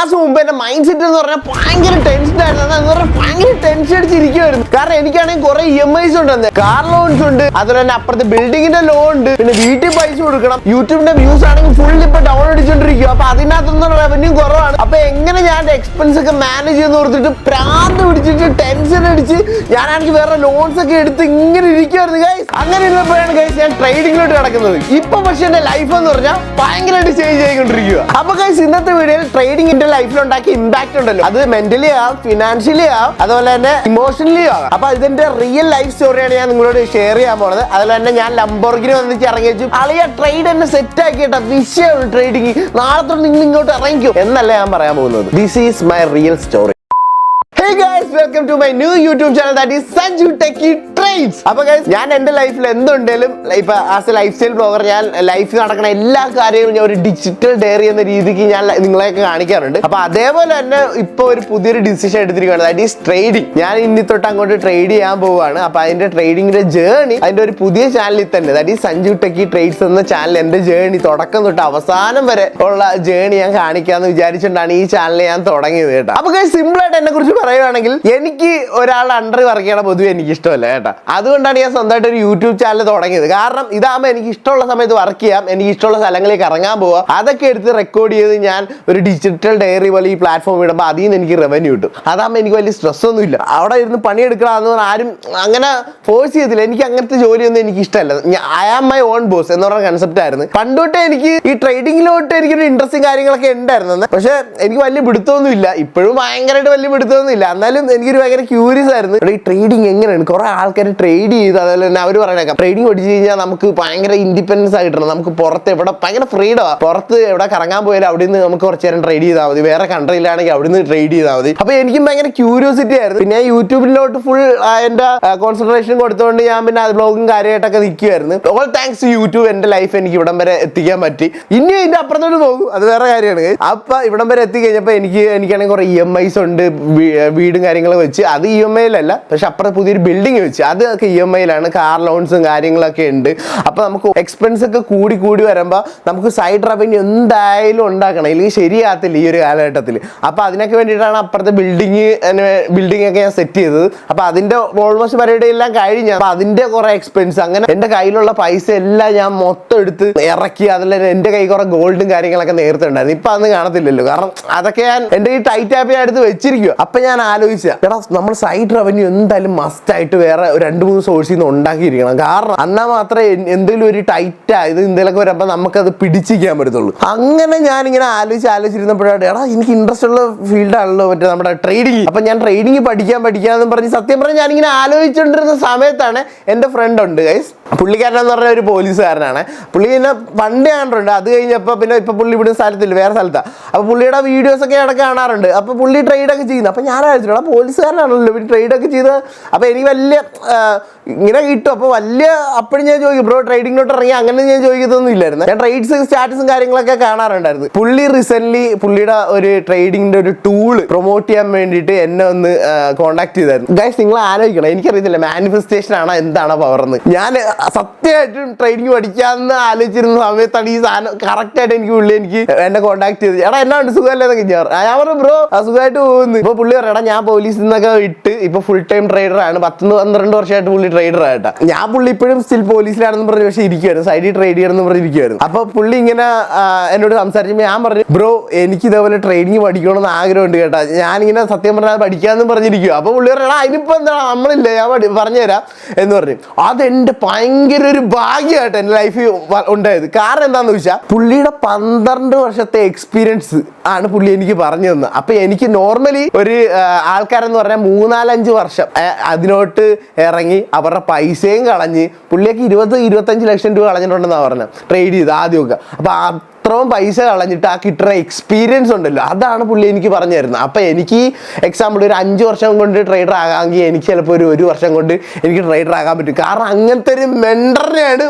മാസം മുമ്പ് എന്റെ മൈൻഡ് സെറ്റ് എന്ന് പറഞ്ഞാൽ ഭയങ്കര ടെൻഷൻ ആയിരുന്നു. എന്ന് പറഞ്ഞാൽ ഭയങ്കര ടെൻഷൻ അടിച്ചിരിക്കുവായിരുന്നു. കാരണം എനിക്കാണെങ്കിൽ കുറെ ഇ എം ഐസ് ഉണ്ട് കാർ ലോൺസ് ഉണ്ട്. അതുപോലെ തന്നെ അപ്പുറത്തെ ബിൽഡിങ്ങിന്റെ ലോൺ ഉണ്ട്. പിന്നെ വീട്ടിൽ പൈസ കൊടുക്കണം. യൂട്യൂബിന്റെ വ്യൂസ് ആണെങ്കിൽ ഫുൾ ഇപ്പൊ ഡൗൺ അടിച്ചോണ്ടിരിക്കും അപ്പൊ അതിനകത്തൊന്നും റവന്യൂ കുറവാണ്. അപ്പൊ എങ്ങനെ ഞാൻ എക്സ്പെൻസ് ഒക്കെ മാനേജ് ചെയ്യുന്ന ഓർത്തിട്ട് പ്രാന്ത് പിടിച്ചിട്ട് ടെൻഷൻ അടിച്ച് ഞാനാണെങ്കിൽ വേറെ ലോൺസ് ഒക്കെ എടുത്ത് ഇങ്ങനെ ഇരിക്കുവായിരുന്നു ഗൈസ് അങ്ങനെ ഇരുന്നപ്പോഴാണ് ഗൈസ് ഞാൻ ട്രേഡിങ്ങിലോട്ട് കിടക്കുന്നത്. ഇപ്പൊ പക്ഷെ എന്റെ ലൈഫ് എന്ന് പറഞ്ഞാൽ ഭയങ്കരമായിട്ട് ചേഞ്ച് ആയിക്കൊണ്ടിരിക്കുക അപ്പൊ ഗൈസ് ഇന്നത്തെ വീഡിയോയിൽ ട്രേഡിംഗ് ലൈഫിൽ ഉണ്ടാക്കിയ ഇമ്പാക്ട് ഉണ്ടല്ലോ. അത് മെന്റലി ആവാം ഫിനാൻഷ്യലി ആവാം അതുപോലെ തന്നെ ഇമോഷണലി ആവാം. അപ്പൊ ഇതിന്റെ റിയൽ ലൈഫ് സ്റ്റോറിയാണ് ഞാൻ നിങ്ങളോട് ഷെയർ ചെയ്യാൻ പോണത്. അതുപോലെ തന്നെ ഞാൻ ലംബോർഗിന് വന്നിട്ട് ഇറങ്ങി വെച്ചു. അളിയ ട്രേഡ് എന്നെ സെറ്റ് ആക്കിയിട്ടാ വിഷയമുള്ള ട്രേഡിങ് നാളെ തൊട്ട് നിങ്ങൾ ഇങ്ങോട്ട് ഇറങ്ങിക്കും. എന്നല്ല ഞാൻ പറയാൻ പോകുന്നത്. This is my real story Guys, welcome to my new YouTube channel that is Sanju Techie Trades. അപ്പൊ guys, ഞാൻ എന്റെ ലൈഫിൽ എന്തുണ്ടെങ്കിലും ഇപ്പൊ as a lifestyle blogger ഞാൻ ലൈഫിൽ നടക്കുന്ന എല്ലാ കാര്യങ്ങളും ഞാൻ ഒരു ഡിജിറ്റൽ ഡയറി എന്ന രീതിക്ക് ഞാൻ നിങ്ങളെയൊക്കെ കാണിക്കാറുണ്ട്. അപ്പൊ അതേപോലെ തന്നെ ഇപ്പൊ ഒരു പുതിയൊരു ഡിസിഷൻ എടുത്തിരിക്കുകയാണ്. ദാറ്റ് ഈസ് ട്രേഡിംഗ് ഞാൻ ഇനി തൊട്ട് അങ്ങോട്ട് ട്രേഡ് ചെയ്യാൻ പോവുകയാണ്. അപ്പൊ അതിന്റെ ട്രേഡിങ്ങിന്റെ ജേണി അതിന്റെ ഒരു പുതിയ ചാനലിൽ തന്നെ that is Sanju techie trades എന്ന ചാനൽ എന്റെ ജേണി തുടക്കം തൊട്ട് അവസാനം വരെ ഉള്ള ജേണി ഞാൻ കാണിക്കാന്ന് വിചാരിച്ചുകൊണ്ടാണ് ഈ ചാനൽ ഞാൻ തുടങ്ങിയത് കേട്ടോ. അപ്പൊ സിമ്പിൾ ആയിട്ട് എന്നെ കുറിച്ച് പറയുവാണെങ്കിൽ എനിക്ക് ഒരാളുടെ അണ്ടർ വർക്ക് ചെയ്യണ പൊതുവെ എനിക്ക് ഇഷ്ടമല്ല കേട്ടോ. അതുകൊണ്ടാണ് ഞാൻ സ്വന്തമായിട്ട് ഒരു യൂട്യൂബ് ചാനൽ തുടങ്ങിയത്. കാരണം ഇതാകുമ്പോൾ എനിക്ക് ഇഷ്ടമുള്ള സമയത്ത് വർക്ക് ചെയ്യാം എനിക്ക് ഇഷ്ടമുള്ള സ്ഥലങ്ങളിലേക്ക് ഇറങ്ങാൻ പോവാം. അതൊക്കെ എടുത്ത് റെക്കോർഡ് ചെയ്ത് ഞാൻ ഒരു ഡിജിറ്റൽ ഡയറി പോലെ ഈ പ്ലാറ്റ്ഫോം ഇടുമ്പോൾ അതിൽ നിന്ന് എനിക്ക് റവന്യൂ കിട്ടും. അതാകുമ്പോൾ എനിക്ക് വലിയ സ്ട്രെസ് ഒന്നും ഇല്ല. അവിടെ ഇരുന്ന് പണിയെടുക്കണമെന്ന് പറഞ്ഞാൽ ആരും അങ്ങനെ ഫോഴ്സ് ചെയ്തില്ല എനിക്ക് അങ്ങനത്തെ ജോലിയൊന്നും എനിക്ക് ഇഷ്ടമല്ല I am my own boss എന്ന് പറഞ്ഞ കൺസെപ്റ്റ് ആയിരുന്നു. പണ്ടോട്ടേ എനിക്ക് ഈ ട്രേഡിങ്ങിലോട്ട് എനിക്കൊരു ഇൻട്രസ്റ്റിംഗ് കാര്യങ്ങളൊക്കെ ഉണ്ടായിരുന്നു പക്ഷേ എനിക്ക് വലിയ പിടുത്തമൊന്നും ഇല്ല ഇപ്പോഴും ഭയങ്കരമായിട്ട് വലിയ പിടുത്തമൊന്നും ഇല്ല എന്നാലും എനിക്കൊരു ഭയങ്കര ക്യൂരിയസ് ആയിരുന്നു. ഈ ട്രേഡിങ് എങ്ങനെയാണ്? കുറെ ആൾക്കാർ ട്രേഡ് ചെയ്ത് അതുപോലെ തന്നെ അവർ പറയണേക്കാം ട്രേഡിങ് പഠിച്ചു കഴിഞ്ഞാൽ നമുക്ക് ഭയങ്കര ഇൻഡിപെൻഡൻസ് ആയിട്ടുള്ള നമുക്ക് പുറത്ത് എവിടെ ഭയങ്കര ഫ്രീഡമാണ് പുറത്ത് എവിടെ കറങ്ങാൻ പോയാലും അവിടെ നിന്ന് നമുക്ക് കുറച്ച് നേരം ട്രേഡ് ചെയ്താൽ മതി. വേറെ കൺട്രിയിലാണെങ്കിൽ അവിടെ നിന്ന് ട്രേഡ് ചെയ്താൽ മതി. അപ്പൊ എനിക്കും ഭയങ്കര ക്യൂരിയോസിറ്റി ആയിരുന്നു. പിന്നെ യൂട്യൂബിലോട്ട് ഫുൾ എന്റെ കോൺസെൻട്രേഷൻ കൊടുത്തുകൊണ്ട് ഞാൻ പിന്നെ അത് ബ്ലോഗും കാര്യമായിട്ടൊക്കെ നിൽക്കുമായിരുന്നു ഓൾ താങ്ക്സ് ടു യൂട്യൂബ് എന്റെ ലൈഫ് എനിക്ക് ഇവിടം വരെ എത്തിക്കാൻ പറ്റി. ഇനി ഇതിന്റെ അപ്പുറത്തോട്ട് പോകും. അത് വേറെ കാര്യമാണ്. അപ്പൊ ഇവിടം വരെ എത്തി കഴിഞ്ഞപ്പോൾ എനിക്ക് എനിക്കാണെങ്കിൽ കുറെ ഇ എം ഐസ് ഉണ്ട് വീടും കാര്യങ്ങളും വെച്ച് അത് ഇ എം ഐയിലല്ല പക്ഷെ അപ്പുറത്ത് പുതിയൊരു ബിൽഡിംഗ് വെച്ച് അതൊക്കെ ഇ എം ഐയിലാണ് കാർ ലോൺസും കാര്യങ്ങളൊക്കെ ഉണ്ട്. അപ്പോൾ നമുക്ക് എക്സ്പെൻസ് ഒക്കെ കൂടി കൂടി വരുമ്പോൾ നമുക്ക് സൈഡ് റവന്യൂ എന്തായാലും ഉണ്ടാക്കണം. അല്ലെങ്കിൽ ശരിയാകത്തില്ല ഈ ഒരു കാലഘട്ടത്തിൽ അപ്പോൾ അതിനൊക്കെ വേണ്ടിയിട്ടാണ് അപ്പുറത്തെ ബിൽഡിങ് ബിൽഡിംഗ് ഒക്കെ ഞാൻ സെറ്റ് ചെയ്തത്. അപ്പോൾ അതിന്റെ ഓൾമോസ്റ്റ് പരിപാടി എല്ലാം കഴിഞ്ഞ അപ്പോൾ അതിന്റെ കുറേ എക്സ്പെൻസ് അങ്ങനെ എന്റെ കയ്യിലുള്ള പൈസ എല്ലാം ഞാൻ മൊത്തം എടുത്ത് ഇറക്കി. അതിൽ എന്റെ കൈ കുറേ ഗോൾഡും കാര്യങ്ങളൊക്കെ നേരത്തെ ഉണ്ടായിരുന്നു. ഇപ്പൊ അന്ന് കാണത്തില്ലല്ലോ. കാരണം അതൊക്കെ ഞാൻ എന്റെ ഈ ടൈറ്റ് ആപ്പ് ഞാൻ എടുത്ത് വെച്ചിരിക്കും അപ്പൊ ഞാൻ ആലോചിച്ച. എടാ നമ്മൾ സൈഡ് റവന്യൂ എന്തായാലും മസ്റ്റ് ആയിട്ട് വേറെ രണ്ട് മൂന്ന് സോഴ്സിൽ നിന്ന് ഉണ്ടാക്കിയിരിക്കണം. കാരണം എന്നാൽ മാത്രമേ എന്തെങ്കിലും ഒരു ടൈറ്റ് ആയത് എന്തെങ്കിലുമൊക്കെ വരുമ്പോൾ അത് പിടിച്ചിരിക്കാൻ പറ്റത്തുള്ളൂ. അങ്ങനെ ഞാൻ ഇങ്ങനെ ആലോചിച്ച് ആലോചിച്ചിരുന്നപ്പോഴാണ് എടാ എനിക്ക് ഇൻട്രസ്റ്റ് ഉള്ള ഫീൽഡ് ആണല്ലോ മറ്റേ നമ്മുടെ ട്രേഡിങ് അപ്പൊ ഞാൻ ട്രേഡിങ് പഠിക്കാൻ പഠിക്കാന്ന് പറഞ്ഞ് സത്യം പറഞ്ഞാൽ ഞാനിങ്ങനെ ആലോചിച്ചുകൊണ്ടിരുന്ന സമയത്താണ് എന്റെ ഫ്രണ്ട് ഉണ്ട് ഗൈസ് പുള്ളിക്കാരൻ എന്ന് പറഞ്ഞ ഒരു പോലീസുകാരനാണ്. പുള്ളി പിന്നെ പണ്ട് കാണാറുണ്ട് അത് കഴിഞ്ഞപ്പോൾ പിന്നെ ഇപ്പൊ പുള്ളി ഇവിടെ സ്ഥലത്തില്ല വേറെ സ്ഥലത്താണ് അപ്പോൾ പുള്ളിയുടെ വീഡിയോസ് ഒക്കെ ഇടയ്ക്ക് കാണാറുണ്ട്. അപ്പോൾ പുള്ളി ട്രേഡ് ഒക്കെ ചെയ്യുന്നു. അപ്പൊ ഞാൻ ആലോചിച്ചു പോലീസുകാരനാണല്ലോ ട്രേഡ് ഒക്കെ ചെയ്ത് അപ്പോൾ എനിക്ക് വലിയ ഇങ്ങനെ കിട്ടും. അപ്പോൾ വലിയ അപ്പോഴും ഞാൻ ചോദിക്കും ബ്രോ ട്രേഡിങ്ങിലോട്ട് ഇറങ്ങി അങ്ങനെ ഞാൻ ചോദിക്കുന്നൊന്നും ഇല്ലായിരുന്നു. ഞാൻ ട്രേഡ്സ് സ്റ്റാറ്റസും കാര്യങ്ങളൊക്കെ കാണാറുണ്ടായിരുന്നു. പുള്ളി റീസെന്റ് പുള്ളിയുടെ ഒരു ട്രേഡിങ്ങിന്റെ ഒരു ടൂൾ പ്രൊമോട്ട് ചെയ്യാൻ വേണ്ടിയിട്ട് എന്നെ ഒന്ന് കോൺടാക്ട് ചെയ്തായിരുന്നു. ഗൈസ് നിങ്ങൾ ആലോചിക്കണം എനിക്കറിയത്തില്ല മാനിഫെസ്റ്റേഷൻ ആണോ എന്താണോ പവർ എന്ന്. ഞാൻ സത്യമായിട്ടും ട്രെയിനിങ് പഠിക്കാമെന്ന് ആലോചിച്ചിരുന്ന സമയത്താണ് ഈ സാധനം കറക്റ്റ് ആയിട്ട് എനിക്ക് പുള്ളി എനിക്ക് എന്നെ കോൺടാക്ട് ചെയ്ത് എടാ എന്നാ ഉണ്ട്? സുഖമല്ലേ? എന്നൊക്കെ ഞാൻ. ഞാൻ പറഞ്ഞു ബ്രോ സുഖമായിട്ട് പോകുന്നു. ഇപ്പൊ പുള്ളി പറഞ്ഞു ഞാൻ പോലീസിൽ നിന്നൊക്കെ ഇട്ട് ഇപ്പൊ ഫുൾ ടൈം ട്രേഡർ ആണ്. പത്ത് പന്ത്രണ്ട് വർഷമായിട്ട് പുള്ളി ട്രേഡർ ആയിട്ടാ ഞാൻ പുള്ളി ഇപ്പോഴും സ്റ്റിൽ പോലീസിലാണെന്ന് പറഞ്ഞു പക്ഷേ ഇരിക്കുവായിരുന്നു. സൈഡിൽ ട്രേഡ് ചെയ്യണമെന്ന് പറഞ്ഞ് ഇരിക്കുവായിരുന്നു. അപ്പൊ പുള്ളി ഇങ്ങനെ എന്നോട് സംസാരിച്ചപ്പോൾ ഞാൻ പറഞ്ഞു ബ്രോ എനിക്ക് ഇതേപോലെ ട്രെയിനിങ് പഠിക്കണമെന്ന് ആഗ്രഹമുണ്ട് കേട്ടാ. ഞാനിങ്ങനെ സത്യം പറഞ്ഞാൽ പഠിക്കാമെന്ന് പറഞ്ഞിരിക്കും അപ്പൊ പുള്ളി "എടാ, അതിനിപ്പോ എന്താ? നമ്മളില്ലേ ഞാൻ പറഞ്ഞുതരാം. എന്ന് പറഞ്ഞു. അതെന്റെ ഭയങ്കര ഒരു ഭാഗ്യമായിട്ട് എന്റെ ലൈഫിൽ ഉണ്ടായത്. കാരണം എന്താണെന്ന് വെച്ചാൽ പുള്ളിയുടെ പന്ത്രണ്ട് വർഷത്തെ എക്സ്പീരിയൻസ് ആണ് പുള്ളി എനിക്ക് പറഞ്ഞു തന്നത്. അപ്പൊ എനിക്ക് നോർമലി ഒരു ആൾക്കാരെന്ന് പറഞ്ഞാൽ മൂന്നാലഞ്ച് വർഷം അതിനോട്ട് ഇറങ്ങി അവരുടെ പൈസയും കളഞ്ഞ് പുള്ളിയൊക്കെ ഇരുപത് ഇരുപത്തഞ്ച് ലക്ഷം രൂപ കളഞ്ഞിട്ടുണ്ടെന്നാണ് പറഞ്ഞത്. ട്രേഡ് ചെയ്ത് ആദ്യമൊക്കെ. അപ്പൊ അത്രയും പൈസ കളഞ്ഞിട്ട് ആ കിട്ടുന്ന എക്സ്പീരിയൻസ് ഉണ്ടല്ലോ. അതാണ് പുള്ളി എനിക്ക് പറഞ്ഞു തരുന്നത്. അപ്പം എനിക്ക് എക്സാമ്പിൾ ഒരു അഞ്ച് വർഷം കൊണ്ട് ട്രേഡർ ആകാമെങ്കിൽ എനിക്ക് ചിലപ്പോൾ ഒരു ഒരു വർഷം കൊണ്ട് എനിക്ക് ട്രേഡർ ആകാൻ പറ്റും. കാരണം അങ്ങനത്തെ ഒരു മെൻഡറിനെയാണ്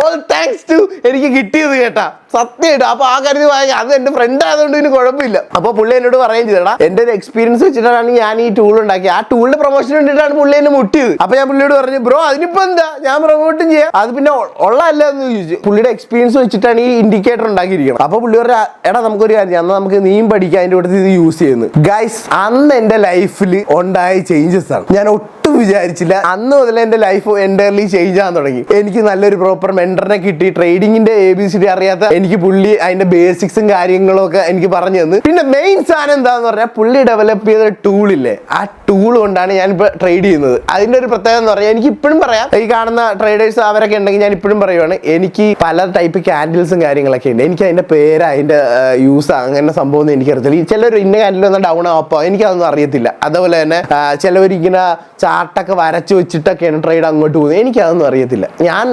ഓൾ താങ്ക്സ് ടു എനിക്ക് കിട്ടിയത് കേട്ടാ. സത്യമായിട്ട് അപ്പൊ ആ കാര്യത്തിൽ വാങ്ങി അത് എന്റെ ഫ്രണ്ട് ആയതുകൊണ്ട് ഇതിന് കുഴപ്പമില്ല. അപ്പൊ പുള്ളി എന്നോട് പറയുകയും ചെയ്തടാ എന്റെ ഒരു എക്സ്പീരിയൻസ് വെച്ചിട്ടാണ് ഞാൻ ഈ ടൂൾ ഉണ്ടാക്കി ആ ടൂളിന്റെ പ്രൊമോഷൻ വേണ്ടിയിട്ടാണ് പുള്ളി എന്നെ മുട്ടിയത്. അപ്പൊ ഞാൻ പുള്ളിയോട് പറഞ്ഞു ബ്രോ അതിനിപ്പോ എന്താ? ഞാൻ പ്രൊമോട്ടും ചെയ്യാം. അത് പിന്നെ ഉള്ളതല്ല എന്ന് ചോദിച്ചു. പുള്ളിയുടെ എക്സ്പീരിയൻസ് വെച്ചിട്ടാണ് ഈ ഇൻഡിക്കേറ്റർ ഉണ്ടാക്കിയിരിക്കുന്നത്. അപ്പൊ പുള്ളി പറഞ്ഞ എടാ നമുക്കൊരു കാര്യം അന്ന് നമുക്ക് നീം പഠിക്കാം അതിന്റെ കൂടെ ഇത് യൂസ് ചെയ്യുന്നു. ഗൈസ് അന്ന് എന്റെ ലൈഫിൽ ഉണ്ടായ ചേഞ്ചസ് ആണ്. ഞാൻ ഒട്ടും വിചാരിച്ചില്ല അന്ന് മുതൽ എന്റെ ലൈഫ് എന്റർലി ചേഞ്ച് ആകാൻ തുടങ്ങി. എനിക്ക് നല്ലൊരു പ്രോപ്പർ മെന്ററിനെ കിട്ടി ട്രേഡിങ്ങിന്റെ എ ബി സി ഡി അറിയാത്ത എനിക്ക് പുള്ളി അതിന്റെ ബേസിക്സും കാര്യങ്ങളും ഒക്കെ എനിക്ക് പറഞ്ഞു തന്നു. പിന്നെ മെയിൻ സാധനം എന്താന്ന് പറഞ്ഞാൽ പുള്ളി ഡെവലപ്പ് ചെയ്ത ടൂൾ ഇല്ലേ? ആ ടൂൾ കൊണ്ടാണ് ഞാൻ ഇപ്പൊ ട്രേഡ് ചെയ്യുന്നത്. അതിന്റെ ഒരു പ്രത്യേകത എന്ന് പറഞ്ഞാൽ എനിക്ക് ഇപ്പോഴും പറയാം. ഈ കാണുന്ന ട്രേഡേഴ്സ് അവരൊക്കെ ഉണ്ടെങ്കിൽ ഞാൻ ഇപ്പോഴും പറയുവാണ് എനിക്ക് പല ടൈപ്പ് ക്യാൻഡിൽസും കാര്യങ്ങളൊക്കെ ഉണ്ട്. എനിക്ക് അതിന്റെ പേര് അതിന്റെ യൂസ് അങ്ങനെ സംഭവം ഒന്നും എനിക്കറിയത്തില്ല. ചിലർ ഇന്ന ക്യാൻഡിൽ ഒന്ന് ഡൗൺ ആപ്പോ എനിക്കതൊന്നും അറിയത്തില്ല. അതുപോലെ തന്നെ ചിലവർ ഇങ്ങനെ ചാർട്ടൊക്കെ വരച്ച് വെച്ചിട്ടൊക്കെയാണ് ട്രേഡ് അങ്ങോട്ട് പോകുന്നത്. എനിക്കതൊന്നും അറിയത്തില്ല. ഞാൻ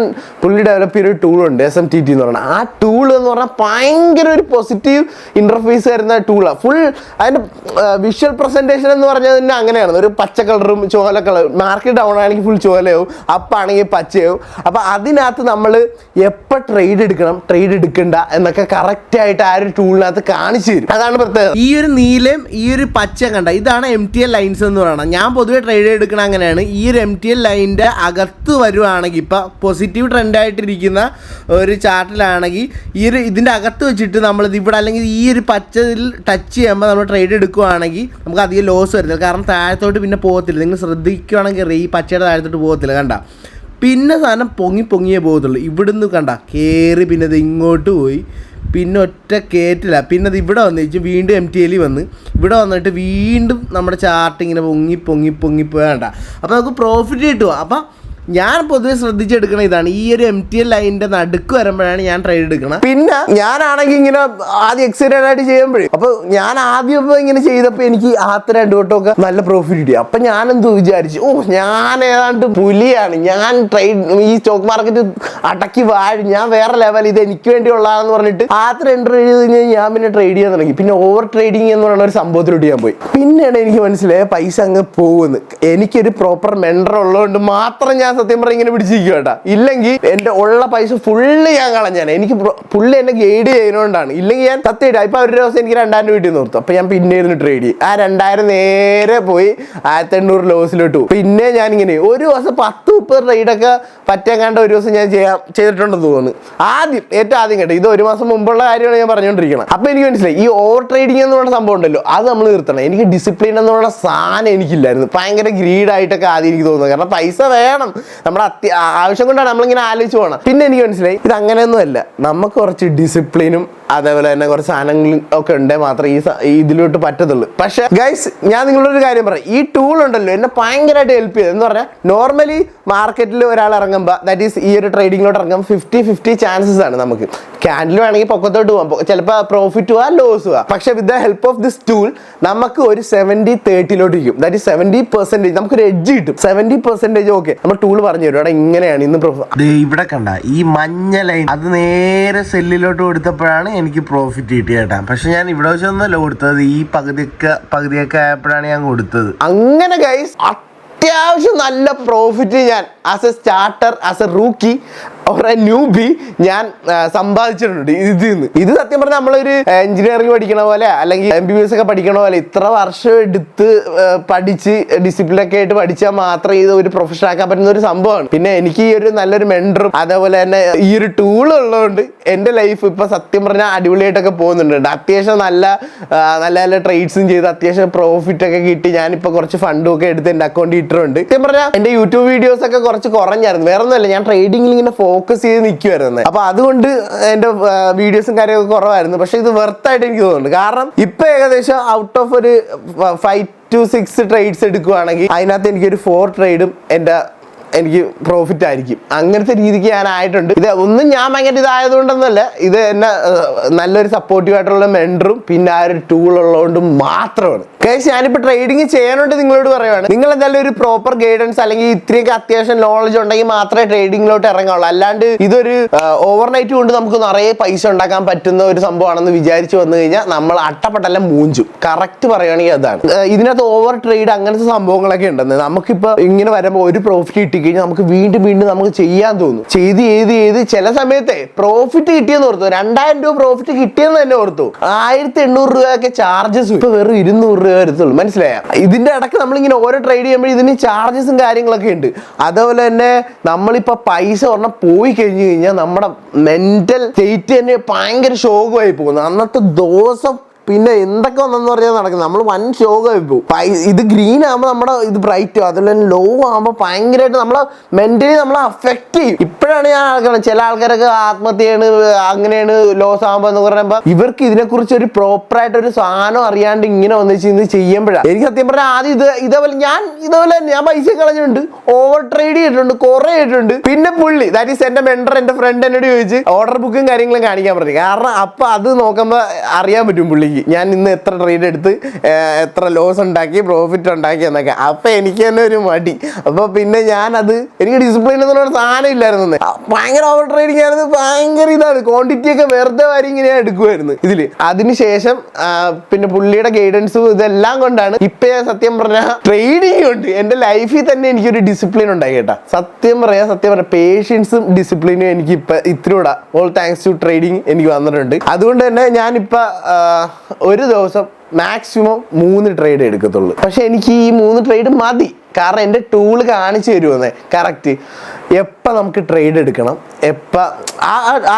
പുള്ളി ഡെവലപ്പ് ചെയ്തൊരു ടൂളുണ്ട് എസ് എം ടി ടി എന്ന് പറഞ്ഞാൽ ആ ടൂൾ എന്ന് പറഞ്ഞാൽ ഭയങ്കര ഒരു പോസിറ്റീവ് ഇന്റർഫേസ് വരുന്ന ടൂളാണ് ഫുൾ അതിന്റെ വിഷ്വൽ പ്രസന്റേഷൻ എന്ന് പറഞ്ഞാൽ തന്നെ അങ്ങനെയാണ് ഒരു പച്ച കളറും ചോല കളറും. മാർക്കറ്റ് ഡൗൺ ആണെങ്കിൽ ഫുൾ ചോലയാവും അപ്പാണെങ്കിൽ പച്ചയാവും. അപ്പോൾ അതിനകത്ത് നമ്മൾ എപ്പോൾ ട്രേഡ് എടുക്കണം ട്രേഡ് എടുക്കണ്ട എന്നൊക്കെ കറക്റ്റ് ആയിട്ട് ആ ഒരു ടൂളിനകത്ത് കാണിച്ചു തരും. അതാണ് പ്രത്യേകത. ഈ ഒരു നീലയും ഈ ഒരു പച്ച കണ്ട ഇതാണ് എം ടി എൽ ലൈൻസ് എന്ന് പറയുന്നത് ഞാൻ പൊതുവേ ട്രേഡ് എടുക്കണ അങ്ങനെയാണ്. ഈ ഒരു എം ടി എൽ ലൈനിന്റെ അകത്ത് വരുവാണെങ്കിൽ ഇപ്പം പോസിറ്റീവ് ട്രെൻഡായിട്ടിരിക്കുന്ന ഒരു ചാർട്ടിലാണെങ്കിൽ ഈ ഒരു ഇതിന്റെ അകത്ത് വെച്ചിട്ട് നമ്മൾ ഇവിടെ അല്ലെങ്കിൽ ഈ ഒരു പച്ചതിൽ ടച്ച് ചെയ്യുമ്പോൾ നമ്മൾ ട്രേഡ് എടുക്കുകയാണെങ്കിൽ നമുക്ക് അധികം ലോസ് വരുന്നില്ല. കാരണം താഴത്തോട്ട് പിന്നെ പോകത്തില്ല. നിങ്ങൾ ശ്രദ്ധിക്കുകയാണെങ്കിൽ ഈ പച്ചയുടെ താഴത്തോട്ട് പോകത്തില്ല. കണ്ട? പിന്നെ സാധനം പൊങ്ങി പൊങ്ങിയേ പോകത്തുള്ളൂ. ഇവിടുന്ന് കണ്ട? കയറി പിന്നെ ഇത് ഇങ്ങോട്ട് പോയി. പിന്നെ ഒറ്റ കയറ്റില്ല പിന്നെ അത് ഇവിടെ വന്നു വെച്ചാൽ വീണ്ടും എം ടി എൽ വന്ന് ഇവിടെ വന്നിട്ട് വീണ്ടും നമ്മുടെ ചാർട്ട് ഇങ്ങനെ പൊങ്ങി പൊങ്ങി പൊങ്ങി പോയാണ്ട അപ്പോൾ നമുക്ക് പ്രോഫിറ്റ് കിട്ടുക അപ്പം ഞാൻ പൊതുവെ ശ്രദ്ധിച്ചെടുക്കണ ഇതാണ്. ഈ ഒരു എം ടി എൽ ലൈനിന്റെ നടുക്ക് വരുമ്പോഴാണ് ഞാൻ ട്രേഡ് എടുക്കണം പിന്നെ ഞാനാണെങ്കിൽ ഇങ്ങനെ ആദ്യം എക്സൈറ്റഡ് ആയിട്ട് ചെയ്യുമ്പോഴേ അപ്പൊ ഞാൻ ആദ്യം ഇപ്പൊ ഇങ്ങനെ ചെയ്തപ്പോ എനിക്ക് ആദ്യത്തെ രണ്ടു വട്ടമൊക്കെ നല്ല പ്രോഫിറ്റ് കിട്ടി. അപ്പൊ ഞാൻ എന്തോ വിചാരിച്ചു ഓ ഞാൻ ഏതാണ്ട് പുലിയാണ്. ഞാൻ ട്രേഡ് ഈ സ്റ്റോക്ക് മാർക്കറ്റ് അടക്കി വാഴും ഞാൻ വേറെ ലെവൽ ഇത് എനിക്ക് വേണ്ടിയുള്ളതാണെന്ന് പറഞ്ഞിട്ട് ആദ്യത്തെ ട്രേഡ് ചെയ്ത് കഴിഞ്ഞാൽ ഞാൻ പിന്നെ ട്രേഡ് ചെയ്യാൻ തുടങ്ങി. പിന്നെ ഓവർ ട്രേഡിങ് എന്ന് പറയുന്ന ഒരു സംഭവത്തിലോട്ട് ഞാൻ പോയി. പിന്നെയാണ് എനിക്ക് മനസ്സിലായ പൈസ അങ്ങ് പോകുന്നത് എനിക്കൊരു പ്രോപ്പർ മെൻഡർ ഉള്ളതുകൊണ്ട് മാത്രം ഞാൻ സത്യം പറഞ്ഞ ഇങ്ങനെ പിടിച്ചിരിക്കും കേട്ടാ. ഇല്ലെങ്കിൽ എന്റെ ഉള്ള പൈസ ഫുള്ള് ഞാൻ കളഞ്ഞാണ് എനിക്ക് പുള്ളി എന്നെ ഗൈഡ് ചെയ്യുന്നതുകൊണ്ടാണ് ഇല്ലെങ്കിൽ ഞാൻ സത്യം ഇടാം ഇപ്പൊ ഒരു ദിവസം എനിക്ക് രണ്ടായിരം വീട്ടിൽ നിർത്തും അപ്പൊ ഞാൻ പിന്നെ ഇരുന്ന് ട്രേഡ് ചെയ്യും. ആ രണ്ടായിരം നേരെ പോയി ആയിരത്തി എണ്ണൂറ് ലോസിലോട്ട് പോകും. പിന്നെ ഞാൻ ഇങ്ങനെ ഒരു ദിവസം പത്ത് മുപ്പത് ട്രേഡൊക്കെ പറ്റാൻ കണ്ട ഒരു ദിവസം ഞാൻ ചെയ്യാം ചെയ്തിട്ടുണ്ടെന്ന് തോന്നുന്നു. ആദ്യം ഏറ്റവും ആദ്യം കേട്ടോ ഇത് ഒരു മാസം മുമ്പുള്ള കാര്യമാണ് ഞാൻ പറഞ്ഞുകൊണ്ടിരിക്കുന്നത് അപ്പൊ എനിക്ക് മനസ്സിലായി. ഈ ഓവർ ട്രേഡിംഗ് എന്ന് പറഞ്ഞ സംഭവം ഉണ്ടല്ലോ അത് നമ്മൾ നിർത്തണം. എനിക്ക് ഡിസിപ്ലിൻ എന്ന് പറഞ്ഞ സാധനം എനിക്കില്ലായിരുന്നു. ഭയങ്കര ഗ്രീഡായിട്ടൊക്കെ ആദ്യം എനിക്ക് തോന്നുന്നത് കാരണം പൈസ വേണം. നമ്മുടെ അത്യ ആവശ്യം കൊണ്ടാണ് നമ്മളിങ്ങനെ ആലോചിച്ച് പോകണം പിന്നെ എനിക്ക് മനസ്സിലായി ഇത് അങ്ങനെയൊന്നും അല്ല നമുക്ക് കുറച്ച് ഡിസിപ്ലിനും അതേപോലെ തന്നെ കുറച്ച് സാധനങ്ങളും ഒക്കെ ഉണ്ടേ മാത്രമേ ഈ ഇതിലോട്ട് പറ്റത്തുള്ളൂ. പക്ഷെ ഗൈസ് ഞാൻ നിങ്ങളോട് ഒരു കാര്യം പറയാം. ഈ ടൂൾ ഉണ്ടല്ലോ എന്നെ ഭയങ്കരമായിട്ട് ഹെൽപ്പ് ചെയ്തു. എന്ന് പറഞ്ഞാൽ നോർമലി മാർക്കറ്റിൽ ഒരാൾ ഇറങ്ങുമ്പോൾ ദാറ്റ് ഈസ് ഈ ഒരു ട്രേഡിങ്ങിലോട്ട് ഇറങ്ങുമ്പോൾ ഫിഫ്റ്റി ഫിഫ്റ്റി ചാൻസസ് ആണ് നമുക്ക്. ക്യാൻഡിൽ വേണമെങ്കിൽ പൊക്കത്തോട്ട് പോകാം ചിലപ്പോൾ പ്രോഫിറ്റ് പോവാ ലോസ് പോവാ പക്ഷെ with the help of this tool നമുക്ക് ഒരു സെവന്റി തേർട്ടിയിലോട്ട് ഇരിക്കും. ദാറ്റ് ഈസ് സെവന്റി പെർസെന്റേജ് നമുക്കൊരു എഡ്ജ് കിട്ടും. സെവന്റി പെർസെന്റേജ് ഓക്കെ നമ്മൾ ടൂൾ പറഞ്ഞു തരും. ഇങ്ങനെയാണ് ഇന്ന് ഇവിടെ കണ്ട ഈ മഞ്ഞ ലൈൻ അത് നേരെ സെല്ലിലോട്ട് കൊടുത്തപ്പോഴാണ് എനിക്ക് പ്രോഫിറ്റ് കിട്ടിയ കേട്ടാ. പക്ഷെ ഞാൻ ഇവിടെ വെച്ചൊന്നല്ല കൊടുത്തത്. ഈ പകുതിയൊക്കെ പകുതിയൊക്കെ ആയപ്പോഴാണ് ഞാൻ കൊടുത്തത്. അങ്ങനെ ഗൈസ് അത്യാവശ്യം നല്ല പ്രോഫിറ്റ് ഞാൻ as a starter as a rookie new newbie ഞാൻ സമ്പാദിച്ചിട്ടുണ്ട് ഇതിൽ നിന്ന്. ഇത് സത്യം പറഞ്ഞാൽ നമ്മളൊരു എഞ്ചിനീയറിംഗ് പഠിക്കണ പോലെ അല്ലെങ്കിൽ എം ബി ബി എസ് ഒക്കെ പഠിക്കണ പോലെ ഇത്ര വർഷം എടുത്ത് പഠിച്ച് ഡിസിപ്ലിൻ ഒക്കെ ആയിട്ട് പഠിച്ചാൽ മാത്രം ഇത് ഒരു പ്രൊഫഷൻ ആക്കാൻ പറ്റുന്ന ഒരു സംഭവമാണ്. പിന്നെ എനിക്ക് ഈ ഒരു നല്ലൊരു മെൻഡറും അതേപോലെ തന്നെ ഈ ഒരു ടൂൾ ഉള്ളതുകൊണ്ട് എന്റെ ലൈഫ് ഇപ്പൊ സത്യം പറഞ്ഞാൽ അടിപൊളിയായിട്ടൊക്കെ പോകുന്നുണ്ട്. അത്യാവശ്യം നല്ല നല്ല നല്ല ട്രേഡ്സും ചെയ്ത് അത്യാവശ്യം പ്രോഫിറ്റ് ഒക്കെ കിട്ടി. ഞാനിപ്പോ കുറച്ച് ഫണ്ടും ഒക്കെ എടുത്ത് എന്റെ അക്കൗണ്ടിൽ ഇട്ടിട്ടുണ്ട്. സത്യം പറഞ്ഞാൽ എന്റെ യൂട്യൂബ് വീഡിയോസ് ഒക്കെ കുറച്ച് കുറഞ്ഞായിരുന്നു. വേറെ ഒന്നുമല്ല ഞാൻ ട്രേഡിംഗിൽ ഇങ്ങനെ ഫോക്കസ് ചെയ്ത് നിൽക്കുമായിരുന്നു അപ്പൊ അതുകൊണ്ട് എന്റെ വീഡിയോസും കാര്യമൊക്കെ കുറവായിരുന്നു. പക്ഷെ ഇത് വെർത്തായിട്ട് എനിക്ക് തോന്നുന്നു കാരണം ഇപ്പൊ ഏകദേശം ഔട്ട് ഓഫ് ഒരു ഫൈവ് ടു സിക്സ് ട്രേഡ്സ് എടുക്കുവാണെങ്കിൽ അതിനകത്ത് എനിക്കൊരു ഫോർ ട്രേഡും എന്റെ എനിക്ക് പ്രോഫിറ്റ് ആയിരിക്കും. അങ്ങനത്തെ രീതിക്ക് ഞാൻ ആയിട്ടുണ്ട്. ഇത് ഒന്നും ഞാൻ ഭയങ്കര ഇതായതുകൊണ്ടൊന്നുമല്ല. ഇത് എന്നെ നല്ലൊരു സപ്പോർട്ടീവ് ആയിട്ടുള്ള മെൻഡറും പിന്നെ ആ ഒരു ടൂൾ ഉള്ളതുകൊണ്ട് മാത്രമാണ്. കേസ് ഞാനിപ്പോൾ ട്രേഡിങ് ചെയ്യാനുണ്ട് നിങ്ങളോട് പറയുവാണ്. നിങ്ങൾ എന്തായാലും ഒരു പ്രോപ്പർ ഗൈഡൻസ് അല്ലെങ്കിൽ ഇത്രയൊക്കെ അത്യാവശ്യം നോളജ് ഉണ്ടെങ്കിൽ മാത്രമേ ട്രേഡിങ്ങിലോട്ട് ഇറങ്ങുള്ളൂ അല്ലാണ്ട് ഇതൊരു ഓവർനൈറ്റ് കൊണ്ട് നമുക്ക് നിറയെ പൈസ ഉണ്ടാക്കാൻ പറ്റുന്ന ഒരു സംഭവമാണെന്ന് വിചാരിച്ചു വന്നു കഴിഞ്ഞാൽ നമ്മൾ അട്ടപ്പെട്ടെല്ലാം മൂഞ്ചു. കറക്റ്റ് പറയുകയാണെങ്കിൽ അതാണ്. ഇതിനകത്ത് ഓവർ ട്രേഡ് അങ്ങനത്തെ സംഭവങ്ങളൊക്കെ ഉണ്ടെന്ന്. നമുക്കിപ്പോൾ ഇങ്ങനെ വരുമ്പോൾ ഒരു പ്രോഫിറ്റ് കിട്ടി കഴിഞ്ഞാൽ നമുക്ക് വീണ്ടും വീണ്ടും നമുക്ക് ചെയ്യാൻ തോന്നും. ചെയ്ത് ചെയ്ത് ചെയ്ത് ചില സമയത്തെ പ്രോഫിറ്റ് കിട്ടിയെന്ന് ഓർത്തു. രണ്ടായിരം രൂപ പ്രോഫിറ്റ് കിട്ടിയെന്ന് തന്നെ ഓർത്തു. ആയിരത്തി എണ്ണൂറ് രൂപയൊക്കെ ചാർജസ് ഇപ്പൊ വെറും ഇരുന്നൂറ് രൂപ വരത്തുള്ളൂ. മനസ്സിലായ? ഇതിന്റെ ഇടയ്ക്ക് നമ്മളിങ്ങനെ ഓരോ ട്രേഡ് ചെയ്യുമ്പോൾ ഇതിന് ചാർജസും കാര്യങ്ങളൊക്കെ ഉണ്ട്. അതേപോലെ തന്നെ നമ്മളിപ്പോ പൈസ ഒരെണ്ണം പോയി കഴിഞ്ഞു കഴിഞ്ഞാൽ നമ്മുടെ മെന്റൽ സ്റ്റേറ്റ് തന്നെ ഭയങ്കര ഷോക്കുമായി പോകുന്നു. അന്നത്തെ ദിവസം പിന്നെ എന്തൊക്കെ വന്നെന്ന് പറഞ്ഞാൽ നടക്കുന്നത് നമ്മൾ വൻ ശോകമായി പോകും ഇത് ഗ്രീൻ ആകുമ്പോൾ നമ്മുടെ ഇത് ബ്രൈറ്റ് അതുപോലെ തന്നെ ലോ ആകുമ്പോൾ ഭയങ്കരമായിട്ട് നമ്മളെ മെന്റലി നമ്മളെ അഫക്റ്റ് ചെയ്യും. ഇപ്പോഴാണ് ഞാൻ ആൾക്കാർ ചില ആൾക്കാരൊക്കെ ആത്മഹത്യയാണ് അങ്ങനെയാണ് ലോസ് ആകുമ്പോൾ എന്ന് പറയുമ്പോൾ ഇവർക്ക് ഇതിനെക്കുറിച്ച് ഒരു പ്രോപ്പറായിട്ട് ഒരു സാധനം അറിയാണ്ട് ഇങ്ങനെ വന്നിച്ച് ഇന്ന് ചെയ്യുമ്പോഴാണ് എനിക്ക് സത്യം പറഞ്ഞാൽ ആദ്യം ഇത് ഇതേപോലെ ഞാൻ ഇതേപോലെ ഞാൻ പൈസ കളഞ്ഞിട്ടുണ്ട്. ഓവർ ട്രേഡ് ചെയ്തിട്ടുണ്ട് കുറെ ചെയ്തിട്ടുണ്ട്. പിന്നെ പുള്ളി ദാറ്റ് ഈസ് എന്റെ മെൻഡർ എന്റെ ഫ്രണ്ട് എന്നോട് ചോദിച്ച് ഓർഡർ ബുക്കും കാര്യങ്ങളും കാണിക്കാൻ പറഞ്ഞു. കാരണം അപ്പൊ അത് നോക്കുമ്പോൾ അറിയാൻ പറ്റും പുള്ളിക്ക്. ഞാൻ ഇന്ന് എത്ര ട്രേഡ് എടുത്ത് എത്ര ലോസ് ഉണ്ടാക്കി പ്രോഫിറ്റ് ഉണ്ടാക്കി എന്നൊക്കെ. അപ്പൊ എനിക്ക് തന്നെ ഒരു മടി. അപ്പോൾ പിന്നെ ഞാനത് എനിക്ക് ഡിസിപ്ലിൻ എന്നുള്ള സാധനം ഇല്ലായിരുന്നു ഭയങ്കര ഓവർ ട്രേഡിങ് ആയിരുന്നു. ഭയങ്കര ഇതാണ്. ക്വാണ്ടിറ്റി ഒക്കെ വെറുതെ വാരി ഇങ്ങനെ എടുക്കുമായിരുന്നു ഇതിൽ. അതിനുശേഷം പിന്നെ പുള്ളിയുടെ ഗൈഡൻസും ഇതെല്ലാം കൊണ്ടാണ് ഇപ്പൊ ഞാൻ സത്യം പറഞ്ഞ ട്രേഡിങ് കൊണ്ട് എന്റെ ലൈഫിൽ തന്നെ എനിക്കൊരു ഡിസിപ്ലിൻ ഉണ്ടായി കേട്ടോ. സത്യം പറയാ സത്യം പറയാം. പേഷ്യൻസും ഡിസിപ്ലിനും എനിക്ക് ഇപ്പൊ ഇത്തിരൂടെ ഓൾ താങ്ക്സ് ടു ട്രേഡിങ് എനിക്ക് വന്നിട്ടുണ്ട്. അതുകൊണ്ട് തന്നെ ഞാനിപ്പോ ആ, ഒരു ദിവസം മാക്സിമം മൂന്ന് ട്രേഡ് എടുക്കത്തുള്ളൂ. പക്ഷെ എനിക്ക് ഈ മൂന്ന് ട്രേഡ് മതി. കാരണം എന്റെ ടൂൾ കാണിച്ചു തരുമെന്നേ കറക്റ്റ് എപ്പോൾ നമുക്ക് ട്രേഡ് എടുക്കണം? എപ്പോൾ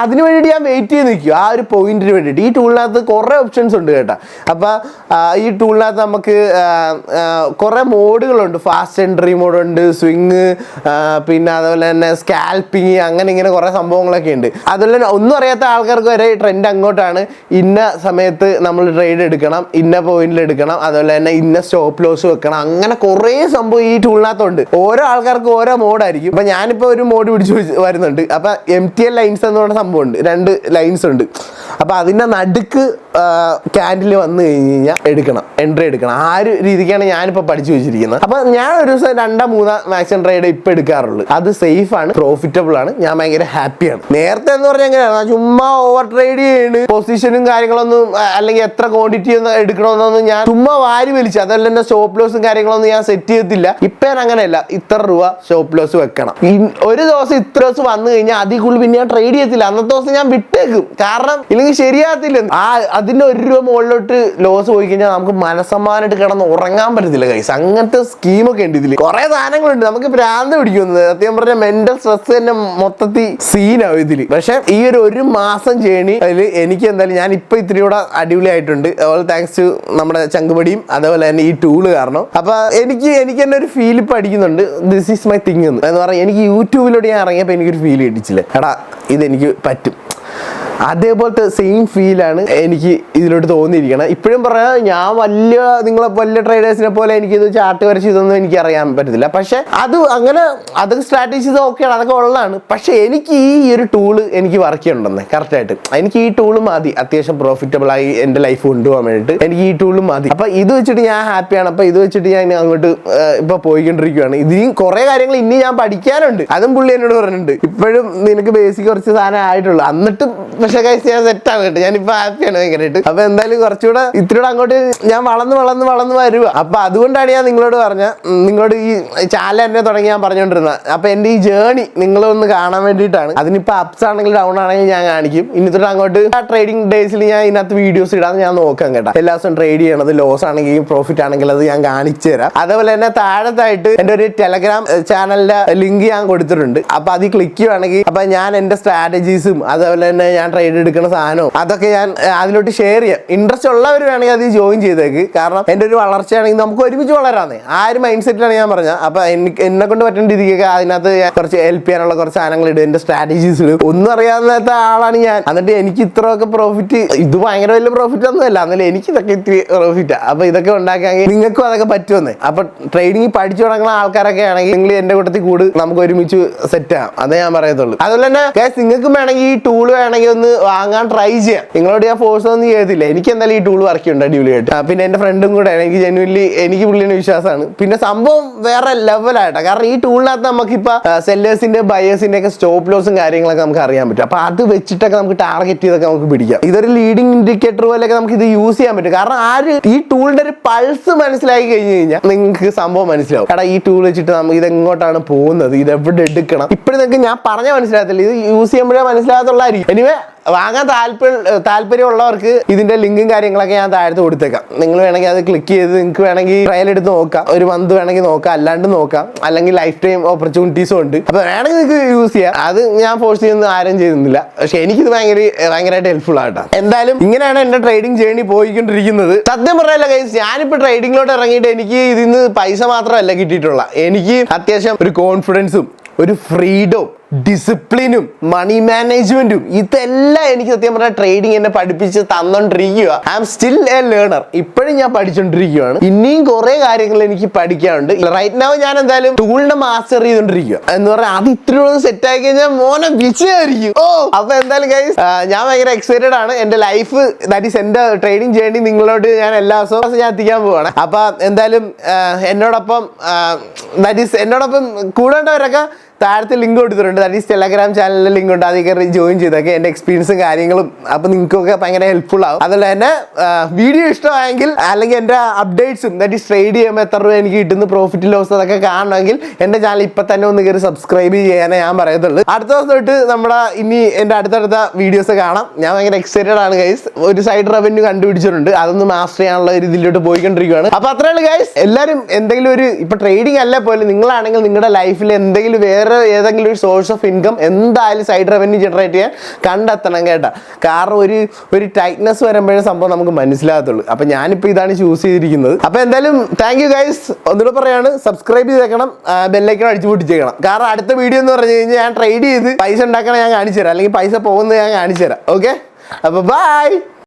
അതിനു വേണ്ടി ഞാൻ വെയിറ്റ് ചെയ്ത് നിൽക്കും ആ ഒരു പോയിന്റിന് വേണ്ടിയിട്ട്. ഈ ടൂളിനകത്ത് കുറേ ഓപ്ഷൻസ് ഉണ്ട് കേട്ടോ. അപ്പോൾ ഈ ടൂളിനകത്ത് നമുക്ക് കുറേ മോഡുകളുണ്ട് ഫാസ്റ്റ് എൻട്രി മോഡുണ്ട് സ്വിങ് പിന്നെ അതുപോലെ തന്നെ സ്കാൽപ്പിങ് അങ്ങനെ ഇങ്ങനെ കുറേ സംഭവങ്ങളൊക്കെ ഉണ്ട്. അതുപോലെ ഒന്നും അറിയാത്ത ആൾക്കാർക്ക് വരെ ട്രെൻഡ് അങ്ങോട്ടാണ്. ഇന്ന സമയത്ത് നമ്മൾ ട്രേഡ് എടുക്കണം ഇന്ന പോയിന്റിൽ എടുക്കണം അതുപോലെ തന്നെ ഇന്ന സ്റ്റോപ്പ് ലോസ് വെക്കണം അങ്ങനെ കുറേ സംഭവം ഈ ടൂളിനകത്തുണ്ട് ഓരോ ആൾക്കാർക്ക് ഓരോ മോഡായിരിക്കും അപ്പൊ ഞാനിപ്പോ ഒരു മോഡ് പിടിച്ച് വരുന്നുണ്ട്. അപ്പൊ എം ടി എൽ ലൈൻസ് എന്ന് പറഞ്ഞ സംഭവം ഉണ്ട് രണ്ട് ലൈൻസ് ഉണ്ട്. അപ്പൊ അതിന്റെ നടുക്ക് ക്യാൻഡിൽ വന്നു കഴിഞ്ഞ് കഴിഞ്ഞാൽ എടുക്കണം എൻട്രി എടുക്കണം. ആ ഒരു രീതിക്കാണ് ഞാനിപ്പോ പഠിച്ചു വെച്ചിരിക്കുന്നത്. അപ്പൊ ഞാൻ ഒരു ദിവസം രണ്ടോ മൂന്നോ മാക്സിമം ട്രേഡ് ഇപ്പൊ എടുക്കാറുള്ളൂ. അത് സേഫ് ആണ് പ്രോഫിറ്റബിൾ ആണ് ഞാൻ ഭയങ്കര ഹാപ്പിയാണ് നേരത്തെ എന്ന് പറഞ്ഞാൽ എങ്ങനെയാണ് ചുമ്മാ ഓവർ ട്രേഡ് ചെയ്യാണ് പൊസിഷനും കാര്യങ്ങളൊന്നും അല്ലെങ്കിൽ എത്ര ക്വാണ്ടിറ്റി ഒന്നും എടുക്കണമെന്നൊന്നും ഞാൻ ചുമ്മാ വാരി വലിച്ചു. അതല്ല എന്റെ സ്റ്റോപ്പ് ലോസും കാര്യങ്ങളൊന്നും ഞാൻ സെറ്റ് ചെയ്തില്ല ഇപ്പൊ ഞാൻ അങ്ങനെയല്ല ഇത്ര രൂപ സ്റ്റോപ്പ് ലോസ് വെക്കണം. ഒരു ദിവസം ഇത്ര ദിവസം വന്നു കഴിഞ്ഞാൽ അതിൽ കൂടുതൽ പിന്നെ ഞാൻ ട്രേഡ് ചെയ്യത്തില്ല. അന്നത്തെ ദിവസം ഞാൻ വിട്ടേക്കും. കാരണം ശരിയാകത്തില്ല. ആ അതിന്റെ ഒരു രൂപ മുകളിലോട്ട് ലോസ് പോയി കഴിഞ്ഞാൽ നമുക്ക് മനസ്സമ്മാനായിട്ട് കിടന്ന് ഉറങ്ങാൻ പറ്റത്തില്ല കൈസ് അങ്ങനത്തെ സ്കീമൊക്കെ ഉണ്ട് ഇതിൽ കുറെ സാധനങ്ങളുണ്ട്. നമുക്ക് ഭ്രാന്ത് പിടിക്കുന്നത് സത്യം പറഞ്ഞ മെന്റൽ സ്ട്രെസ് തന്നെ മൊത്തത്തിൽ സീനാവും ഇതിൽ പക്ഷെ ഈ ഒരു ഒരു മാസം ജേണി അതിൽ എനിക്ക് എന്തായാലും ഞാൻ ഇപ്പൊ ഇത്തിരി കൂടെ അടിപൊളിയായിട്ടുണ്ട്. അതുപോലെ താങ്ക്സ് ടു നമ്മുടെ ചങ്കുപടിയും അതേപോലെ തന്നെ ഈ ടൂൾ കാരണം. അപ്പൊ എനിക്ക് എനിക്ക് തന്നെ ഒരു ഫീൽ ഇപ്പൊ അടിക്കുന്നുണ്ട്. ദിസ് ഈസ് മൈ തിങ് എന്ന്. എന്ന് പറഞ്ഞാൽ എനിക്ക് യൂട്യൂബിലൂടെ ഞാൻ ഇറങ്ങിയപ്പോൾ എനിക്കൊരു ഫീൽ കിട്ടിച്ചില്ലേ. എടാ ഇതെനിക്ക് പറ്റും. അതേപോലത്തെ സെയിം ഫീലാണ് എനിക്ക് ഇതിലോട്ട് തോന്നിയിരിക്കണം ഇപ്പോഴും പറയാം ഞാൻ വലിയ നിങ്ങളെ വലിയ ട്രേഡേഴ്സിനെ പോലെ എനിക്കിത് ചാർട്ട് വരച്ച് ഇതൊന്നും എനിക്ക് അറിയാൻ പറ്റത്തില്ല. പക്ഷെ അത് അങ്ങനെ അതൊക്കെ സ്ട്രാറ്റജീസ് ഓക്കെയാണ് അതൊക്കെ ഉള്ളതാണ്. പക്ഷെ എനിക്ക് ഈ ഒരു ടൂൾ എനിക്ക് വർക്ക് ചെയ്യണ്ടെന്ന് കറക്റ്റായിട്ട് എനിക്ക് ഈ ടൂൾ മതി. അത്യാവശ്യം പ്രോഫിറ്റബിൾ ആയി എന്റെ ലൈഫ് കൊണ്ടുപോകാൻ വേണ്ടിയിട്ട് എനിക്ക് ഈ ടൂൾ മതി. അപ്പൊ ഇത് വെച്ചിട്ട് ഞാൻ ഹാപ്പിയാണ് അപ്പൊ ഇത് വെച്ചിട്ട് ഞാൻ അങ്ങോട്ട് ഇപ്പൊ പോയിക്കൊണ്ടിരിക്കുകയാണ് ഇതിനും കുറെ കാര്യങ്ങൾ ഇനി ഞാൻ പഠിക്കാനുണ്ട്. അതും പുള്ളി എന്നോട് പറഞ്ഞിട്ടുണ്ട്. ഇപ്പോഴും നിനക്ക് ബേസിക് കുറച്ച് സാധനം ആയിട്ടുള്ളൂ. എന്നിട്ടും പക്ഷെ കൈസ് ഞാൻ സെറ്റ് ആവും കേട്ടോ ഞാനിപ്പോ ഹാപ്പിയാണ് ഭയങ്കരമായിട്ട് അപ്പൊ എന്തായാലും കുറച്ചുകൂടെ ഇത്തിരിയുടെ അങ്ങോട്ട് ഞാൻ വളർന്ന് വളർന്ന് വളർന്ന് വരുക അപ്പൊ അതുകൊണ്ടാണ് ഞാൻ നിങ്ങളോട് പറഞ്ഞ നിങ്ങളോട് ഈ ചാല എന്നെ തുടങ്ങി ഞാൻ പറഞ്ഞുകൊണ്ടിരുന്നത് അപ്പൊ എന്റെ ഈ ജേണി നിങ്ങളൊന്ന് കാണാൻ വേണ്ടിയിട്ടാണ്. അതിനിപ്പോ അപ്സ് ആണെങ്കിൽ ഡൗൺ ആണെങ്കിൽ ഞാൻ കാണിക്കും. ഇനി തൊട്ട് അങ്ങോട്ട് ആ ട്രേഡിംഗ് ഡേയ്സിൽ ഞാൻ ഇതിനകത്ത് വീഡിയോസ് ഇടാതെ ഞാൻ നോക്കാം കേട്ടോ. എല്ലാ ദിവസവും ട്രേഡ് ചെയ്യണത് ലോസ് ആണെങ്കിൽ പ്രോഫിറ്റ് ആണെങ്കിൽ അത് ഞാൻ കാണിച്ചു തരാം. അതേപോലെ തന്നെ താഴത്തായിട്ട് എന്റെ ഒരു ടെലഗ്രാം ചാനലിന്റെ ലിങ്ക് ഞാൻ കൊടുത്തിട്ടുണ്ട്. അപ്പൊ അതിൽ ക്ലിക്ക് ചെയ്യുവാണെങ്കിൽ അപ്പൊ ഞാൻ എന്റെ സ്ട്രാറ്റജീസും അതേപോലെ തന്നെ ഞാൻ ട്രേഡ് എടുക്കുന്ന സാധനവും. അതൊക്കെ ഞാൻ അതിലോട്ട് ഷെയർ ചെയ്യാം. ഇൻട്രസ്റ്റ് ഉള്ളവർ വേണമെങ്കിൽ അത് ജോയിൻ ചെയ്തേക്ക്. കാരണം എന്റെ ഒരു വളർച്ചയാണെങ്കിൽ നമുക്ക് ഒരുമിച്ച് വളരാന്നേ ആ ഒരു മൈൻഡ് സെറ്റിലാണ് ഞാൻ പറഞ്ഞത്. അപ്പൊ എനിക്ക് എന്നെ കൊണ്ട് പറ്റുന്ന രീതിക്കൊക്കെ അതിനകത്ത് കുറച്ച് ഹെൽപ്പ് ചെയ്യാനുള്ള കുറച്ച് സാധനങ്ങൾ ഇടും. എന്റെ സ്ട്രാറ്റജീസ് ഇടും. ഒന്നും അറിയാത്ത ആളാണ് ഞാൻ. എന്നിട്ട് എനിക്ക് ഇത്രയൊക്കെ പ്രോഫിറ്റ് ഇത് ഭയങ്കര വലിയ പ്രോഫിറ്റ് ഒന്നുമല്ല. എന്നാലും എനിക്ക് ഇതൊക്കെ ഇത്തിരി പ്രോഫിറ്റ് അപ്പൊ ഇതൊക്കെ ഉണ്ടാക്കാമെങ്കിൽ നിങ്ങൾക്കും അതൊക്കെ പറ്റുമെന്നേ. അപ്പൊ ട്രേഡിങ് പഠിച്ചു തുടങ്ങുന്ന ആൾക്കാരൊക്കെ ആണെങ്കിൽ നിങ്ങൾ എന്റെ കൂട്ടത്തിൽ കൂട് നമുക്ക് ഒരുമിച്ച് സെറ്റ് ആകാം. അതേ ഞാൻ പറയത്തുള്ളൂ. അതുപോലെ തന്നെ നിങ്ങൾക്കും വേണമെങ്കിൽ ഈ ടൂൾ വേണമെങ്കിൽ ഒന്ന് ഒന്ന് വാങ്ങാൻ ട്രൈ ചെയ്യാം. നിങ്ങളോട് ഞാൻ ഫോഴ്സ് ഒന്നും ചെയ്തില്ല എനിക്ക് എന്തായാലും ഈ ടൂൾ വർക്ക് ചെയ്യുന്നുണ്ട് അടിപൊളിയായിട്ട്. പിന്നെ എന്റെ ഫ്രണ്ടും കൂടെ എനിക്ക് ജെന്യൂൻലി എനിക്ക് പുള്ളിന് വിശ്വാസമാണ്. പിന്നെ സംഭവം വേറെ ലെവലായിട്ടാണ് കാരണം ഈ ടൂളിനകത്ത് നമുക്കിപ്പോൾ സെല്ലേഴ്സിന്റെ ബയേഴ്സിന്റെ ഒക്കെ സ്റ്റോപ്പ് ലോസും കാര്യങ്ങളൊക്കെ നമുക്ക് അറിയാൻ പറ്റും. അപ്പൊ അത് വെച്ചിട്ടൊക്കെ നമുക്ക് ടാർഗറ്റ് ചെയ്തൊക്കെ നമുക്ക് പിടിക്കാം. ഇതൊരു ലീഡിംഗ് ഇൻഡിക്കേറ്റർ പോലെയൊക്കെ നമുക്ക് ഇത് യൂസ് ചെയ്യാൻ പറ്റും. കാരണം ആര് ഈ ടൂളിന്റെ ഒരു പൾസ് മനസ്സിലാക്കി കഴിഞ്ഞു കഴിഞ്ഞാൽ നിങ്ങൾക്ക് സംഭവം മനസ്സിലാവും. എടാ ഈ ടൂൾ വെച്ചിട്ട് നമുക്ക് ഇത് എങ്ങോട്ടാണ് പോകുന്നത്? ഇത് എവിടെ എടുക്കണം? ഇപ്പോഴും നിങ്ങൾക്ക് ഞാൻ പറഞ്ഞ മനസ്സിലാകത്തില്ല. ഇത് യൂസ് ചെയ്യുമ്പോഴേ മനസ്സിലാകത്തുള്ളായിരിക്കും. എനിവേ വാങ്ങാൻ താല്പര്യം താല്പര്യമുള്ളവർക്ക് ഇതിന്റെ ലിങ്കും കാര്യങ്ങളൊക്കെ ഞാൻ താഴത്ത് കൊടുത്തേക്കാം. നിങ്ങൾ വേണമെങ്കിൽ അത് ക്ലിക്ക് ചെയ്ത് നിങ്ങൾക്ക് വേണമെങ്കിൽ ട്രയൽ എടുത്ത് നോക്കാം. ഒരു മന്ത് വേണമെങ്കിൽ നോക്കാം. അല്ലാണ്ട് നോക്കാം. അല്ലെങ്കിൽ ലൈഫ് ടൈം ഓപ്പർച്യൂണിറ്റീസും ഉണ്ട്. അപ്പൊ വേണമെങ്കിൽ നിങ്ങൾക്ക് യൂസ് ചെയ്യാം. അത് ഞാൻ ഫോഴ്സ് ചെയ്യുന്ന ആരും ചെയ്യുന്നില്ല പക്ഷെ എനിക്കിത് ഭയങ്കര ഭയങ്കരമായിട്ട് ഹെൽപ്ഫുൾ ആട്ടോ. എന്തായാലും ഇങ്ങനെയാണ് എന്റെ ട്രേഡിംഗ് ജേണി പോയിക്കൊണ്ടിരിക്കുന്നത്. സത്യം പറയല്ല ഗൈസ് ഞാനിപ്പോ ട്രേഡിങ്ങിലോട്ട് ഇറങ്ങിയിട്ട് എനിക്ക് ഇതിന്ന് പൈസ മാത്രമല്ല കിട്ടിയിട്ടുള്ള. എനിക്ക് അത്യാവശ്യം ഒരു കോൺഫിഡൻസും ഒരു ഫ്രീഡവും ഡിസിപ്ലിനും മണി മാനേജ്മെന്റും ഇതെല്ലാം എനിക്ക് സത്യം പറഞ്ഞാൽ ട്രേഡിംഗ് എന്നെ പഠിപ്പിച്ച് തന്നോണ്ടിരിക്കുക I am still a learner ഇപ്പോഴും ഞാൻ പഠിച്ചുകൊണ്ടിരിക്കുകയാണ് ഇനിയും കുറെ കാര്യങ്ങൾ എനിക്ക് പഠിക്കാനുണ്ട്. റൈറ്റ് നാവ് ഞാൻ എന്തായാലും ടൂളിനെ മാസ്റ്റർ ചെയ്തോണ്ടിരിക്കുക എന്ന് പറഞ്ഞാൽ അത് ഇത്രയും സെറ്റ് ആക്കി കഴിഞ്ഞാൽ മോനെ വിജയമായിരിക്കും. ഓ അപ്പൊ എന്തായാലും ഗൈസ് ഞാൻ ഭയങ്കര എക്സൈറ്റഡ് ആണ്. എന്റെ ലൈഫ് ദാറ്റ് ഈസ് എന്റെ ട്രേഡിംഗ് ജേർണി നിങ്ങളോട് ഞാൻ എല്ലാ ദിവസവും ഞാൻ എത്തിക്കാൻ പോവാണ്. അപ്പൊ എന്തായാലും എന്നോടൊപ്പം ദാറ്റ് ഈസ് എന്നോടൊപ്പം കൂടേണ്ടവരൊക്കെ താഴത്തെ ലിങ്ക് കൊടുത്തിട്ടുണ്ട്. ദാറ്റ് ഈസ് ടെലഗ്രാം ചാനലിൽ ലിങ്ക് ഉണ്ട്. അതിൽ കയറി ജോയിൻ ചെയ്തൊക്കെ എന്റെ എക്സ്പീരിയൻസും കാര്യങ്ങളും അപ്പോൾ നിങ്ങൾക്കൊക്കെ ഭയങ്കര ഹെൽപ്ഫുൾ ആവും. അതുപോലെ തന്നെ വീഡിയോ ഇഷ്ടമായെങ്കിൽ അല്ലെങ്കിൽ എന്റെ അപ്ഡേറ്റ്സും ദാറ്റ് ഈസ് ട്രേഡ് ചെയ്യുമ്പോൾ എത്ര രൂപ എനിക്ക് കിട്ടുന്ന പ്രോഫിറ്റ് ലോസ് അതൊക്കെ കാണണമെങ്കിൽ എന്റെ ചാനൽ ഇപ്പം തന്നെ ഒന്ന് കയറി സബ്സ്ക്രൈബ് ചെയ്യാനേ ഞാൻ പറയത്തുള്ളൂ അടുത്ത ദിവസം തൊട്ട് നമ്മുടെ ഇനി എന്റെ അടുത്തടുത്ത വീഡിയോസ് കാണാം. ഞാൻ ഭയങ്കര എക്സൈറ്റഡ് ആണ് ഗൈസ് ഒരു സൈഡ് റവന്യൂ കണ്ടുപിടിച്ചിട്ടുണ്ട്. അതൊന്ന് മാസ്റ്റർ ചെയ്യാനുള്ള ഒരു ഇതിലോട്ട് പോയിക്കൊണ്ടിരിക്കുകയാണ് അപ്പോൾ അത്രയുള്ളൂ ഗൈസ് എല്ലാവരും എന്തെങ്കിലും ഒരു ഇപ്പൊ ട്രേഡിംഗ് അല്ല പോലും നിങ്ങളാണെങ്കിൽ നിങ്ങളുടെ ലൈഫിൽ എന്തെങ്കിലും വേറെ ഏതെങ്കിലും ഒരു സോഴ്സ് ഓഫ് ഇൻകം എന്തായാലും സൈഡ് റവന്യൂ ജനറേറ്റ് ചെയ്യാൻ കണ്ടെത്തണം കേട്ടോ. കാരണം ഒരു ഒരു ടൈറ്റ്നെസ് വരുമ്പോഴേ സംഭവം നമുക്ക് മനസ്സിലാകത്തുള്ളൂ. അപ്പം ഞാനിപ്പോൾ ഇതാണ് ചൂസ് ചെയ്തിരിക്കുന്നത്. അപ്പോൾ എന്തായാലും താങ്ക് യു ഗൈസ് ഒന്നുകൂടെ പറയാണ് സബ്സ്ക്രൈബ് ചെയ്തേക്കണം ബെല്ലൈക്കൺ അടിച്ചു പൊട്ടിച്ചേക്കണം. കാരണം അടുത്ത വീഡിയോ എന്ന് പറഞ്ഞു കഴിഞ്ഞാൽ ഞാൻ ട്രേഡ് ചെയ്ത് പൈസ ഉണ്ടാക്കണം ഞാൻ കാണിച്ചു തരാം അല്ലെങ്കിൽ പൈസ പോകുന്നത് ഞാൻ കാണിച്ചു തരാം ഓക്കെ അപ്പോൾ ബൈ